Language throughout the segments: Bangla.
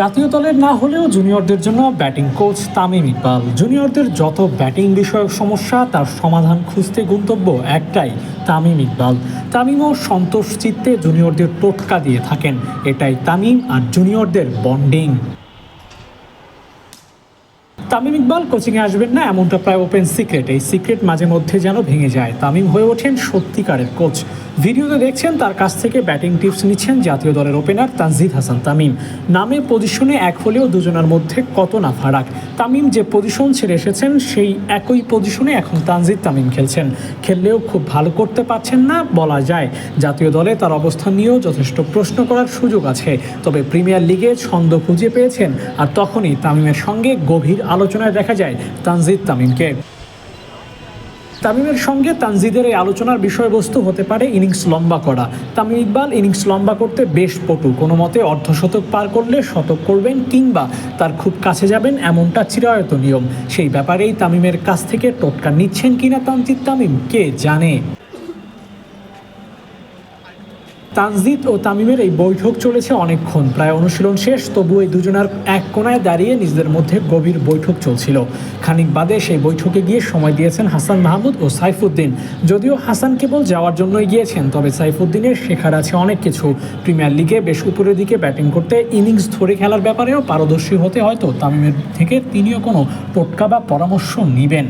জাতীয় দলের না হলেও জুনিয়রদের জন্য ব্যাটিং কোচ তামিম ইকবাল। জুনিয়রদের যত ব্যাটিং বিষয়ক সমস্যা, তার সমাধান খুঁজতে গন্তব্য একটাই তামিম ইকবাল। তামিমও সন্তোষ চিত্তে জুনিয়রদের টোটকা দিয়ে থাকেন। এটাই তামিম আর জুনিয়রদের বন্ডিং। তামিম ইকবাল কোচিংয়ে আসবেন না, এমনটা প্রায় ওপেন সিক্রেট এই সিক্রেট মাঝে মধ্যে যেন ভেঙে যায়। তামিম হয়ে ওঠেন সত্যিকারের কোচ ভিডিওতে দেখছেন তার কাছ থেকে ব্যাটিং টিপস নিচ্ছেন জাতীয় দলের ওপেনার তানজিদ হাসান তামিম। নামে পজিশনে এক হলেও দুজনের মধ্যে কত না ফারাক। তামিম যে পজিশন ছেড়ে এসেছেন, সেই একই পজিশনে এখন তানজিদ তামিম খেলছেন। খেললেও খুব ভালো করতে পারছেন না, বলা যায়। জাতীয় দলে তার অবস্থান নিয়েও যথেষ্ট প্রশ্ন করার সুযোগ আছে। তবে প্রিমিয়ার লিগে ছন্দ খুঁজে পেয়েছেন, আর তখনই তামিমের সঙ্গে গভীর আলোচনায় দেখা যায় তানজিদ তামিমকে। তামিমের সঙ্গে তানজিদের এই আলোচনার বিষয়বস্তু হতে পারে ইনিংস লম্বা করা। তামিম ইকবাল ইনিংস লম্বা করতে বেশ পটু। কোনো মতে অর্ধশতক পার করলে শতক করবেন কিংবা তার খুব কাছে যাবেন এমনটা চিরায়ত নিয়ম। সেই ব্যাপারেই তামিমের কাছ থেকে টোটকা নিচ্ছেন কিনা তানজিদ তামিম, কে জানে? তানজিদ ও তামিমের এই বৈঠক চলেছে অনেকক্ষণ। প্রায় অনুশীলন শেষ তবু এই দুজনার এক কোনায় দাঁড়িয়ে নিজেদের মধ্যে গভীর বৈঠক চলছিল। খানিক বাদে সেই বৈঠকে গিয়ে সময় দিয়েছেন হাসান মাহমুদ ও সাইফুদ্দিন। যদিও হাসান কেবল যাওয়ার জন্যই গিয়েছেন, তবে সাইফুদ্দিনের শেখার আছে অনেক কিছু। প্রিমিয়ার লিগে বেশ উপরের দিকে ব্যাটিং করতে ইনিংস ধরে খেলার ব্যাপারেও পারদর্শী হতে হয়তো তামিমের থেকে তিনিও কোনো টোটকা বা পরামর্শ নেবেন।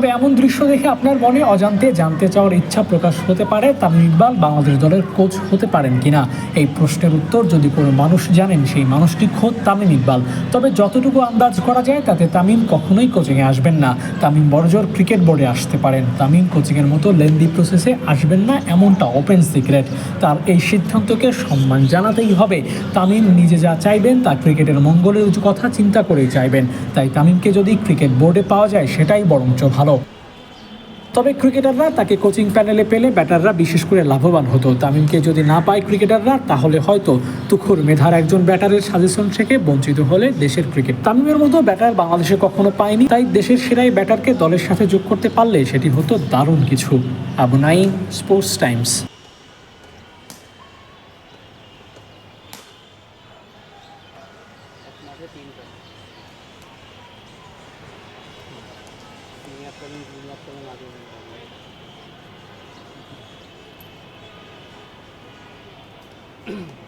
তবে এমন দৃশ্য দেখে আপনার মনে অজান্তে জানতে চাওয়ার ইচ্ছা প্রকাশ হতে পারে তামিম ইকবাল বাংলাদেশ দলের কোচ হতে পারেন কিনা? এই প্রশ্নের উত্তর যদি কোনো মানুষ জানেন, সেই মানুষটি খোদ তামিম ইকবাল। তবে যতটুকু আন্দাজ করা যায়, তাতে তামিম কখনোই কোচিংয়ে আসবেন না। তামিম বড়জোর ক্রিকেট বোর্ডে আসতে পারেন। তামিম কোচিংয়ের মতো লেন্দি প্রসেসে আসবেন না, এমনটা ওপেন সিক্রেট তার এই সিদ্ধান্তকে সম্মান জানাতেই হবে। তামিম নিজে যা চাইবেন, তা ক্রিকেটের মঙ্গলের কথা চিন্তা করেই চাইবেন। তাই তামিমকে যদি ক্রিকেট বোর্ডে পাওয়া যায়, সেটাই বরঞ্চ ভালো। তবে ক্রিকেটাররা তাকে কোচিং প্যানেলে পেলে ব্যাটাররা বিশেষ করে লাভবান হতো। তামিমকে যদি না পায় ক্রিকেটাররা, তাহলে হয়তো তুখুর মেধার একজন ব্যাটারের সাজেশন থেকে বঞ্চিত হলে দেশের ক্রিকেট। তামিমের মতো ব্যাটার বাংলাদেশে কখনো পায়নি, তাই দেশের সেরাই ব্যাটারকে দলের সাথে যোগ করতে পারলে সেটি হতো দারুণ কিছু। Abu Naim sports Times. 他们自己也挺难的。